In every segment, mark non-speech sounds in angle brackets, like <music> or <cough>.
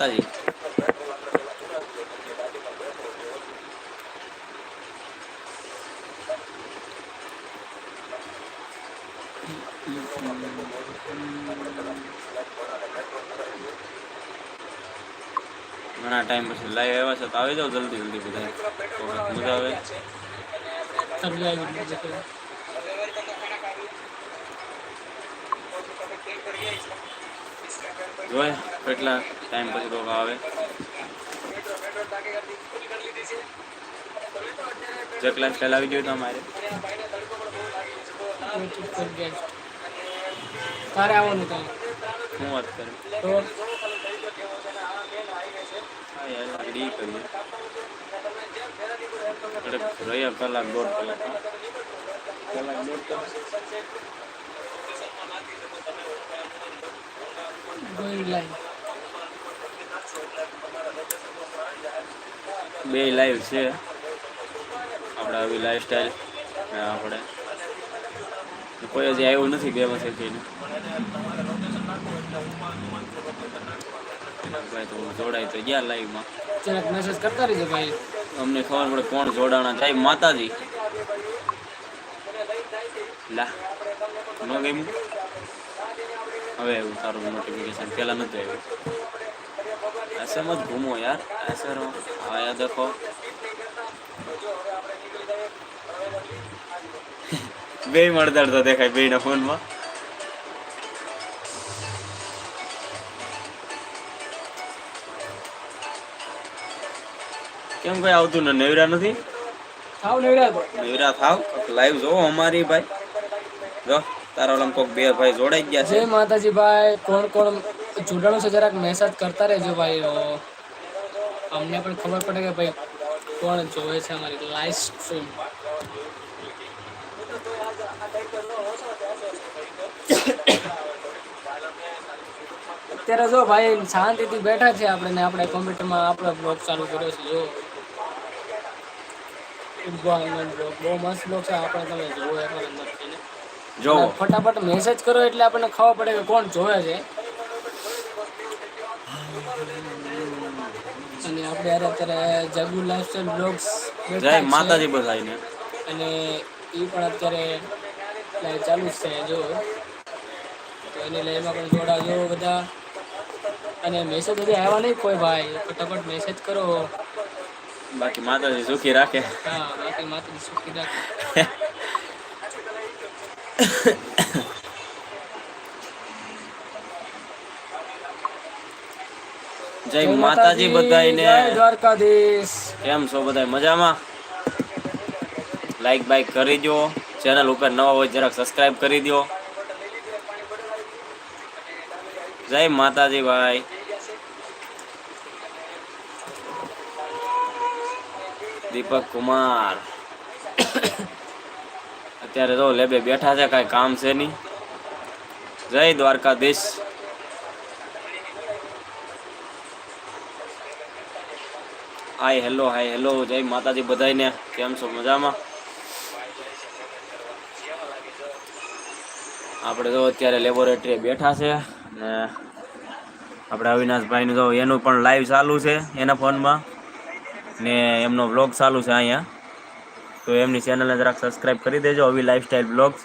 માતાજી ઘણા ટાઈમ પછી લાઈવ આવ્યા છે તો આવી જાઓ જલ્દી જલ્દી બધા મજા આવે. જોય કેટલા ટાઈમ પછી લોકો આવે. જે ક્લાસ આવી ગયું તમારે. તારે આવવાનું તારે શું વાત કરે? તો? હા યાર આગળ કરીએ રહ્યા કલાક દોઢ કલાક કલાક દોઢ કલાક બે લાઈવ છે. આપણે આવી લાઈફ સ્ટાઈલ. આપણે. કોઈ હજી આવ્યું નથી બે વર્ષે થઈને ભાઈ તો જોડાય તો ગયા લાઈવમાં. જરાક મેસેજ કરતા રહેજો ભાઈ. અમને ખબર પડે કોણ જોડાણા થાય. માતાજી. લા. ન ગયું હવે એવું તારું નોટિફિકેશન પહેલા નથી આવ્યું ऐसे मत घूमो यार ऐसे रहो आया देखो <laughs> બે મળદાડતા દેખાય બે ના ફોનમાં કેમ કઈ આવતું ને નેવરા નથી થાવ લેવડ્યા તો નેવરા થાવ લાઈવ જોવો અમારી ભાઈ જો તારા ઓલમ કોક બે ભાઈ જોડાઈ ગયા છે? જય માતાજી ભાઈ કોણ કોણ જોડાણું છે જરાક મેસેજ કરતા રહેજો ભાઈ અમને પણ ખબર પડે કે ભાઈ કોણ જોવે છે અમારી લાઈવ સ્ટ્રીમ અત્યારે જો ભાઈ શાંતિથી બેઠા છે આપણે ને આપણે કોમ્પ્યુટરમાં આપણો બ્લોગ ચાલુ કર્યો છે, જો. બહુ મસ્ત બ્લોગ છે, આપણે તમે જોવો એમાં અંદર. જોવો ફટાફટ મેસેજ કરો એટલે આપણને ખબર પડે કે કોણ જોવે છે. અને આપણે અત્યારે જગુ લાઈફસ્ટાઈલ બ્લોગ્સ જય માતાજી બધાઈને અને એ પણ અત્યારે લાઈવ ચાલુ જ છે જો. તો એની લાઈવમાં પણ જોડાજો બધા. અને મેસેજ હજી આવ્યા નહીં કોઈ ભાઈ. ફટાફટ મેસેજ કરો. બાકી માતાજી સુખી રાખે. હા બાકી માતાજી સુખી રાખે. <laughs> જય માતાજી બધાને જય દ્વારકાધીશ. કેમ છો બધા મજામાં? લાઈક બાઈક કરી દો ચેનલ ઉપર નવા હોય જરાક સબસ્ક્રાઇબ કરી દો જય માતાજી ભાઈ. દીપક કુમાર. અત્યારે તો લેબે બેઠા છે, કાંઈ કામ છે નહીં. જય Dwarkadhish. Hi, hello hi, hello, જય માતાજી બધાને કેમ છો? મજામાં? આપણે તો અત્યારે લેબોરેટરી બેઠા છે ને આપણે અવિનાશભાઈનું તો એનું પણ લાઈવ ચાલુ છે, એના ફોનમાં. ને એમનો વ્લોગ ચાલુ છે અહીંયા. તો એમની ચેનલને જરાક સબસ્ક્રાઇબ કરી દેજો આવી લાઈફસ્ટાઈલ બ્લોગ્સ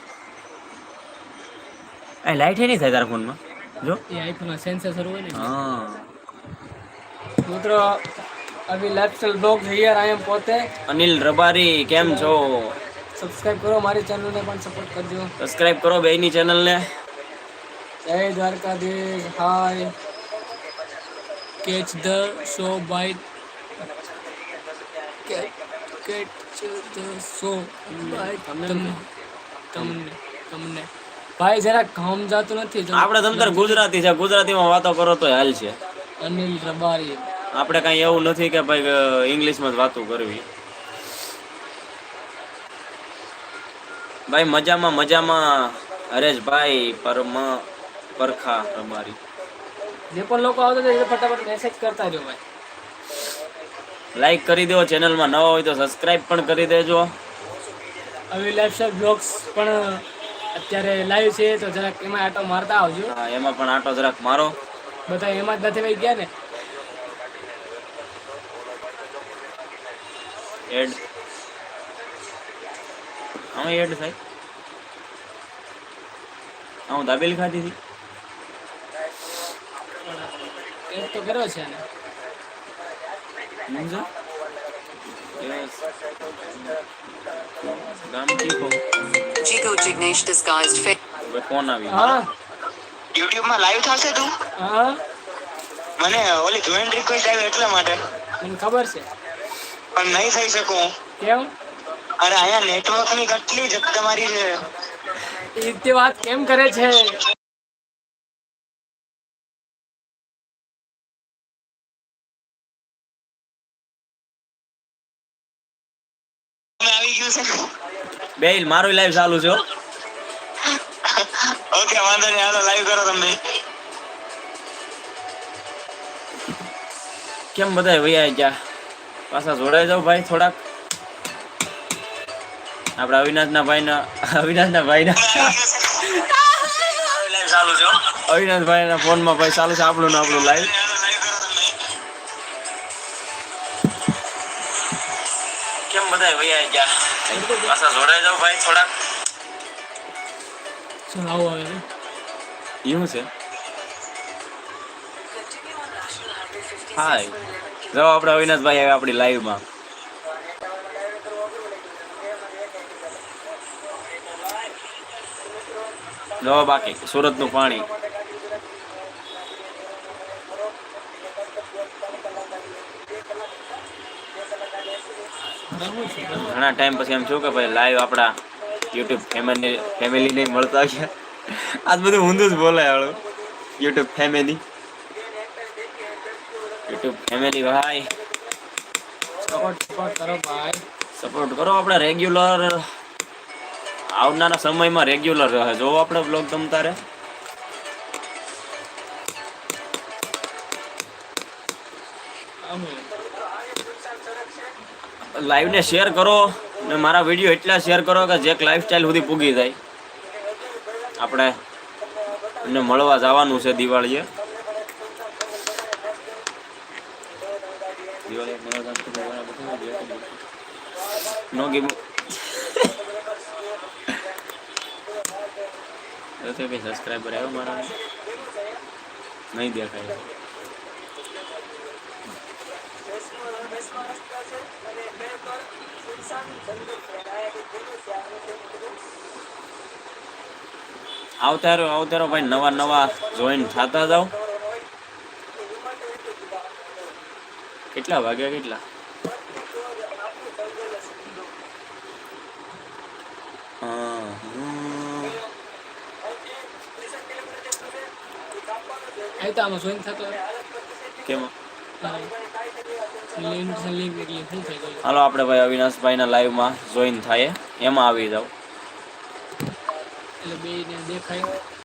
અહીં લાઈટ નહીં થાય તારા ફોનમાં જો. એ આઈફોનમાં સેન્સર હોય ને. હા. મિત્રો અભી lifestyle blog here I am પોતે. અનિલ રબારી કેમ છો? સબસ્ક્રાઇબ કરો મારી ચેનલને પણ સપોર્ટ કરજો. સબસ્ક્રાઇબ કરો બેયની ચેનલને જય Dwarkadhish hi catch the show bite bite તમને તમને તમને ભાઈ જરા કામ જાતું નથી આપણે તમતર ગુજરાતી છે ગુજરાતીમાં વાતો કરો તો હાલ છે. અનિલ રબારી. આપણે કાંઈ એવું નથી કે ભાઈ ઇંગ્લિશમાં જ વાતો કરવી. ભાઈ મજામાં મજામાં હરેશભાઈ પરમા પરખા રબારી. જે પણ લોકો આવતા હતા એ ફટાફટ મેસેજ કરતા રહ્યો ભાઈ. લાઈક કરી દો ચેનલમાં નવા હોય તો સબસ્ક્રાઈબ પણ કરી દેજો. આવી લાઈફસ્ટાઈલ બ્લોગ્સ પણ અત્યારે લાઈવ છે તો જરાક એમાં આટો મારતા આવજો. હા એમાં પણ આટો જરાક મારો. બધા એમાં જ નથી ભાઈ ગયા ને? એડ હા એડ થાય. હું દાબેલી ખાધી હતી. એડ તો કર્યો છે ને. સમજો Jignesh disguised fake. હવે ફોન આવી. હા. યુટ્યુબમાં લાઈવ થશે તું? હા. મને ઓલી જોઈન રિક્વેસ્ટ આવી એટલા માટે. મને ખબર છે. પણ નહીં થઈ શકું. કેમ? અરે અહીંયા નેટવર્કની કેટલી જ તમારી છે. એ રીતે વાત કેમ કરે છે? આવી ગયું છે બે મારો લાઈવ ચાલુ છે ઓકે વાંધો નહીં હાલો લાઈવ કરો તમે. કેમ બધા વૈયા ગયા? પાછા જોડાઈ જાવ ભાઈ થોડાક. આપણા અવિનાશના ભાઈના અવિનાશના ભાઈના ચાલુ છે અવિનાશ ભાઈના ફોનમાં ભાઈ ચાલુ છે આપણું ને આપણું લાઈવ બધા વૈયા ગયા. પાછા જોડાઈ જાવ ભાઈ થોડાક. શું આવું આવે એવું છે? હાય. જો આપણે અવિનાશભાઈ આવ્યા આપણી લાઈવમાં જો બાકી સુરતનું પાણી. ઘણા ટાઈમ પછી એમ છું કે ભાઈ લાઈવ આપણા યુટ્યુબ ફેમિલી ફેમિલીને મળતા ગયા આજ બધું ઊંધું જ બોલાય હાળું. યુટ્યુબ ફેમિલી યુટ્યુબ ફેમિલી ભાઈ. સપોર્ટ સપોર્ટ કરો ભાઈ. સપોર્ટ કરો આપણે રેગ્યુલર આવનારા સમયમાં રેગ્યુલર રહે. જો આપણે બ્લોગ ગમતા રહે. લાઈવને શેર કરો ને મારા વીડિયો એટલા શેર કરો કે જે લાઈફસ્ટાઈલ સુધી પૂગી જાય. આપણે એમને મળવા જવાનું છે દિવાળીએ. દિવાળીએ મળવા જવાનું છે, બરાબર <laughs> નહીં નો ગીમ તો તે કઈ સબસ્ક્રાઈબર આવ્યો મારા નહીં દેખાય આવતા રહ્યો ભાઈ નવા નવા જોઈન થતા જાઓ. કેટલા વાગ્યા કેટલા? હા, એ તો આમાં જોઈન થતો કેમ? હાલો આપણે ભાઈ અવિનાશભાઈના લાઈવમાં જોઈન થાય એમાં આવી જાઓ. એટલે બે દેખાય.